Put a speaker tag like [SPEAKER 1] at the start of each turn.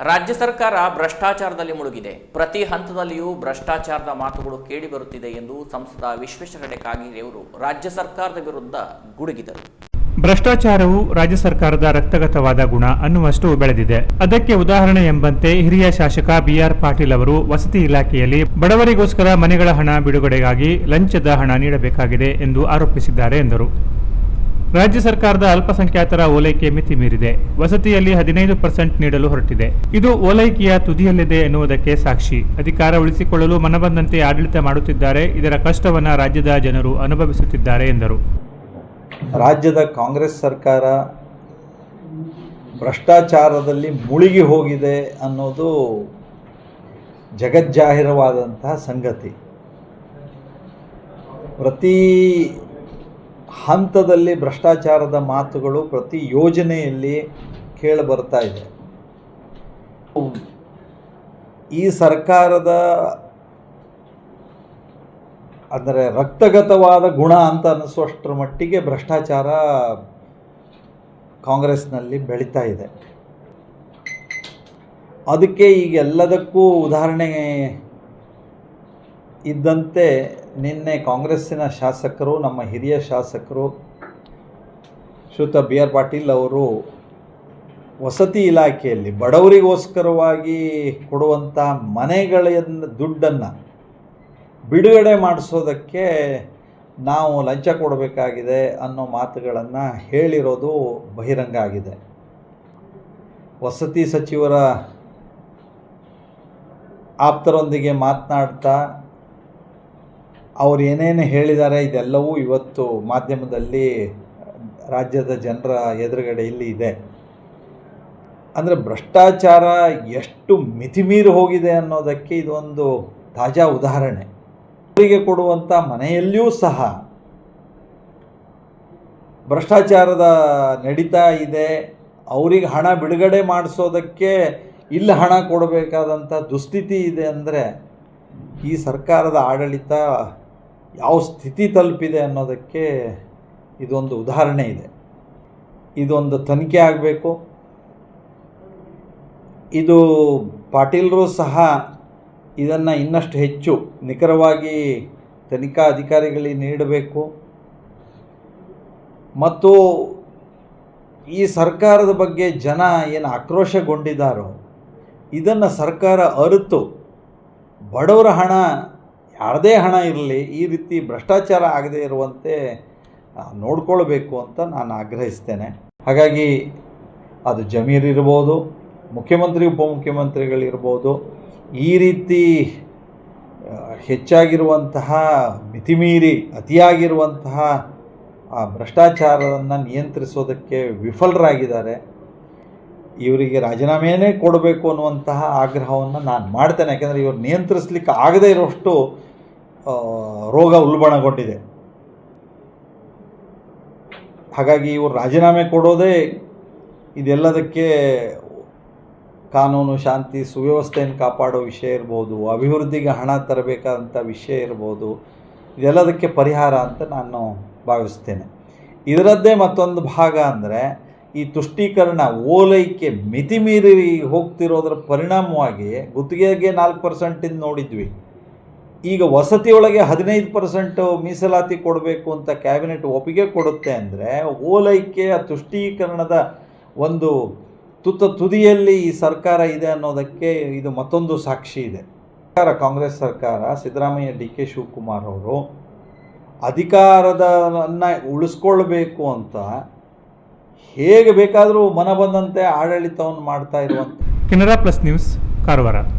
[SPEAKER 1] ರಾಜ್ಯ ಸರ್ಕಾರ ಭ್ರಷ್ಟಾಚಾರದಲ್ಲಿ ಮುಳುಗಿದೆ. ಪ್ರತಿ ಹಂತದಲ್ಲಿಯೂ ಭ್ರಷ್ಟಾಚಾರದ ಮಾತುಗಳು ಕೇಳಿಬರುತ್ತಿದೆ ಎಂದು ಸಂಸದ ವಿಶ್ವೇಶ್ವರ ಕಾಗೇರಿಯವರು ರಾಜ್ಯ ಸರ್ಕಾರದ ವಿರುದ್ಧ ಗುಡುಗಿದರು.
[SPEAKER 2] ಭ್ರಷ್ಟಾಚಾರವು ರಾಜ್ಯ ಸರ್ಕಾರದ ರಕ್ತಗತವಾದ ಗುಣ ಅನ್ನುವಷ್ಟು ಬೆಳೆದಿದೆ. ಅದಕ್ಕೆ ಉದಾಹರಣೆ ಎಂಬಂತೆ ಹಿರಿಯ ಶಾಸಕ ಬಿಆರ್ ಪಾಟೀಲ್ ಅವರು ವಸತಿ ಇಲಾಖೆಯಲ್ಲಿ ಬಡವರಿಗೋಸ್ಕರ ಮನೆಗಳ ಹಣ ಬಿಡುಗಡೆಗಾಗಿ ಲಂಚದ ಹಣ ನೀಡಬೇಕಾಗಿದೆ ಎಂದು ಆರೋಪಿಸಿದ್ದಾರೆ ಎಂದರು. ರಾಜ್ಯ ಸರ್ಕಾರದ ಅಲ್ಪಸಂಖ್ಯಾತರ ಓಲೈಕೆ ಮಿತಿ ಮೀರಿದೆ. ವಸತಿಯಲ್ಲಿ ಹದಿನೈದು ಪರ್ಸೆಂಟ್ ನೀಡಲು ಹೊರಟಿದೆ. ಇದು ಓಲೈಕೆಯ ತುದಿಯಲ್ಲಿದೆ ಎನ್ನುವುದಕ್ಕೆ ಸಾಕ್ಷಿ. ಅಧಿಕಾರ ಉಳಿಸಿಕೊಳ್ಳಲು ಮನಬಂದಂತೆ ಆಡಳಿತ ಮಾಡುತ್ತಿದ್ದಾರೆ. ಇದರ ಕಷ್ಟವನ್ನು ರಾಜ್ಯದ ಜನರು ಅನುಭವಿಸುತ್ತಿದ್ದಾರೆ ಎಂದರು.
[SPEAKER 3] ರಾಜ್ಯದ ಕಾಂಗ್ರೆಸ್ ಸರ್ಕಾರ ಭ್ರಷ್ಟಾಚಾರದಲ್ಲಿ ಮುಳುಗಿ ಹೋಗಿದೆ ಅನ್ನೋದು ಜಗಜ್ಜಾಹಿರವಾದಂತಹ ಸಂಗತಿ. ಪ್ರತಿ ಹಂತದಲ್ಲಿ ಭ್ರಷ್ಟಾಚಾರದ ಮಾತುಗಳು ಪ್ರತಿ ಯೋಜನೆಯಲ್ಲಿ ಕೇಳಿ ಬರ್ತಾ ಇದೆ. ಈ ಸರ್ಕಾರದ ಅಂದರೆ ರಕ್ತಗತವಾದ ಗುಣ ಅಂತ ಅನ್ನಿಸುವಷ್ಟರ ಮಟ್ಟಿಗೆ ಭ್ರಷ್ಟಾಚಾರ ಕಾಂಗ್ರೆಸ್ನಲ್ಲಿ ಬೆಳೀತಾ ಇದೆ. ಅದಕ್ಕೆ ಈಗ ಎಲ್ಲದಕ್ಕೂ ಉದಾಹರಣೆ ಇದ್ದಂತೆ ನಿನ್ನೆ ಕಾಂಗ್ರೆಸ್ಸಿನ ಶಾಸಕರು, ನಮ್ಮ ಹಿರಿಯ ಶಾಸಕರು ಶ್ರುತ ಬಿ ಆರ್ ಪಾಟೀಲ್ ಅವರು ವಸತಿ ಇಲಾಖೆಯಲ್ಲಿ ಬಡವರಿಗೋಸ್ಕರವಾಗಿ ಕೊಡುವಂಥ ಮನೆಗಳ ದುಡ್ಡನ್ನು ಬಿಡುಗಡೆ ಮಾಡಿಸೋದಕ್ಕೆ ನಾವು ಲಂಚ ಕೊಡಬೇಕಾಗಿದೆ ಅನ್ನೋ ಮಾತುಗಳನ್ನು ಹೇಳಿರೋದು ಬಹಿರಂಗ ಆಗಿದೆ. ವಸತಿ ಸಚಿವರ ಆಪ್ತರೊಂದಿಗೆ ಮಾತನಾಡ್ತಾ ಅವ್ರು ಏನೇನು ಹೇಳಿದ್ದಾರೆ ಇದೆಲ್ಲವೂ ಇವತ್ತು ಮಾಧ್ಯಮದಲ್ಲಿ, ರಾಜ್ಯದ ಜನರ ಎದುರುಗಡೆ ಇಲ್ಲಿ ಇದೆ. ಅಂದರೆ ಭ್ರಷ್ಟಾಚಾರ ಎಷ್ಟು ಮಿತಿಮೀರಿ ಹೋಗಿದೆ ಅನ್ನೋದಕ್ಕೆ ಇದೊಂದು ತಾಜಾ ಉದಾಹರಣೆ. ಅವರಿಗೆ ಕೊಡುವಂಥ ಮನೆಯಲ್ಲಿಯೂ ಸಹ ಭ್ರಷ್ಟಾಚಾರದ ನಡೀತಾ ಇದೆ. ಅವರಿಗೆ ಹಣ ಬಿಡುಗಡೆ ಮಾಡಿಸೋದಕ್ಕೆ ಇಲ್ಲಿ ಹಣ ಕೊಡಬೇಕಾದಂಥ ದುಸ್ಥಿತಿ ಇದೆ ಅಂದರೆ ಈ ಸರ್ಕಾರದ ಆಡಳಿತ ಯಾವ ಸ್ಥಿತಿ ತಲುಪಿದೆ ಅನ್ನೋದಕ್ಕೆ ಇದೊಂದು ಉದಾಹರಣೆ ಇದೆ. ಇದೊಂದು ತನಿಖೆ ಆಗಬೇಕು. ಇದು ಪಾಟೀಲರು ಸಹ ಇದನ್ನು ಇನ್ನಷ್ಟು ಹೆಚ್ಚು ನಿಖರವಾಗಿ ತನಿಖಾ ಅಧಿಕಾರಿಗಳಿಗೆ ನೀಡಬೇಕು. ಮತ್ತು ಈ ಸರ್ಕಾರದ ಬಗ್ಗೆ ಜನ ಏನು ಆಕ್ರೋಶಗೊಂಡಿದ್ದಾರೋ, ಇದನ್ನು ಸರ್ಕಾರ ಅರಿತು. ಬಡವರ ಹಣ ಯಾರದೇ ಹಣ ಇರಲಿ, ಈ ರೀತಿ ಭ್ರಷ್ಟಾಚಾರ ಆಗದೆ ಇರುವಂತೆ ನೋಡಿಕೊಳ್ಬೇಕು ಅಂತ ನಾನು ಆಗ್ರಹಿಸ್ತೇನೆ. ಹಾಗಾಗಿ ಅದು ಜಮೀರ್ ಇರ್ಬೋದು, ಮುಖ್ಯಮಂತ್ರಿ, ಉಪಮುಖ್ಯಮಂತ್ರಿಗಳಿರ್ಬೋದು, ಈ ರೀತಿ ಹೆಚ್ಚಾಗಿರುವಂತಹ ಮಿತಿಮೀರಿ, ಅತಿಯಾಗಿರುವಂತಹ, ಆ, ಭ್ರಷ್ಟಾಚಾರವನ್ನು ನಿಯಂತ್ರಿಸೋದಕ್ಕೆ ವಿಫಲರಾಗಿದ್ದಾರೆ. ಇವರಿಗೆ ರಾಜೀನಾಮೆಯೇ ಕೊಡಬೇಕು ಅನ್ನುವಂತಹ ಆಗ್ರಹವನ್ನು ನಾನು ಮಾಡ್ತೇನೆ. ಯಾಕೆಂದರೆ ಇವರು ನಿಯಂತ್ರಿಸಲಿಕ್ಕೆ ಆಗದೇ ಇರೋಷ್ಟು ರೋಗ ಉಲ್ಬಣಗೊಂಡಿದೆ. ಹಾಗಾಗಿ ಇವರು ರಾಜೀನಾಮೆ ಕೊಡೋದೇ ಇದೆಲ್ಲದಕ್ಕೆ ಕಾನೂನು, ಶಾಂತಿ, ಸುವ್ಯವಸ್ಥೆಯನ್ನು ಕಾಪಾಡೋ ವಿಷಯ ಇರ್ಬೋದು, ಅಭಿವೃದ್ಧಿಗೆ ಹಣ ತರಬೇಕಾದಂಥ ವಿಷಯ ಇರ್ಬೋದು, ಇದೆಲ್ಲದಕ್ಕೆ ಪರಿಹಾರ ಅಂತ ನಾನು ಭಾವಿಸ್ತೇನೆ. ಇದರದ್ದೇ ಮತ್ತೊಂದು ಭಾಗ ಅಂದರೆ ಈ ತುಷ್ಟೀಕರಣ ಓಲೈಕೆ ಮಿತಿಮೀರಿ ಹೋಗ್ತಿರೋದ್ರ ಪರಿಣಾಮವಾಗಿ ಗುತ್ತಿಗೆಗೆ ನಾಲ್ಕು ಪರ್ಸೆಂಟಿಂದ ನೋಡಿದ್ವಿ. ಈಗ ವಸತಿಯೊಳಗೆ ಹದಿನೈದು ಪರ್ಸೆಂಟು ಮೀಸಲಾತಿ ಕೊಡಬೇಕು ಅಂತ ಕ್ಯಾಬಿನೆಟ್ ಒಪ್ಪಿಗೆ ಕೊಡುತ್ತೆ ಅಂದರೆ ಓಲೈಕೆಯ ತುಷ್ಟೀಕರಣದ ಒಂದು ತುತ್ತ ತುದಿಯಲ್ಲಿ ಈ ಸರ್ಕಾರ ಇದೆ ಅನ್ನೋದಕ್ಕೆ ಇದು ಮತ್ತೊಂದು ಸಾಕ್ಷಿ ಇದೆ. ಸರ್ಕಾರ, ಕಾಂಗ್ರೆಸ್ ಸರ್ಕಾರ, ಸಿದ್ದರಾಮಯ್ಯ, ಡಿ ಕೆ ಶಿವಕುಮಾರ್ ಅವರು ಅಧಿಕಾರದನ್ನು ಉಳಿಸ್ಕೊಳ್ಬೇಕು ಅಂತ ಹೇಗೆ ಬೇಕಾದರೂ ಮನ ಬಂದಂತೆ ಆಡಳಿತವನ್ನು ಮಾಡ್ತಾ ಇರುವಂಥ
[SPEAKER 2] ಕೆನರಾ ಪ್ಲಸ್ ನ್ಯೂಸ್ ಕಾರವಾರ.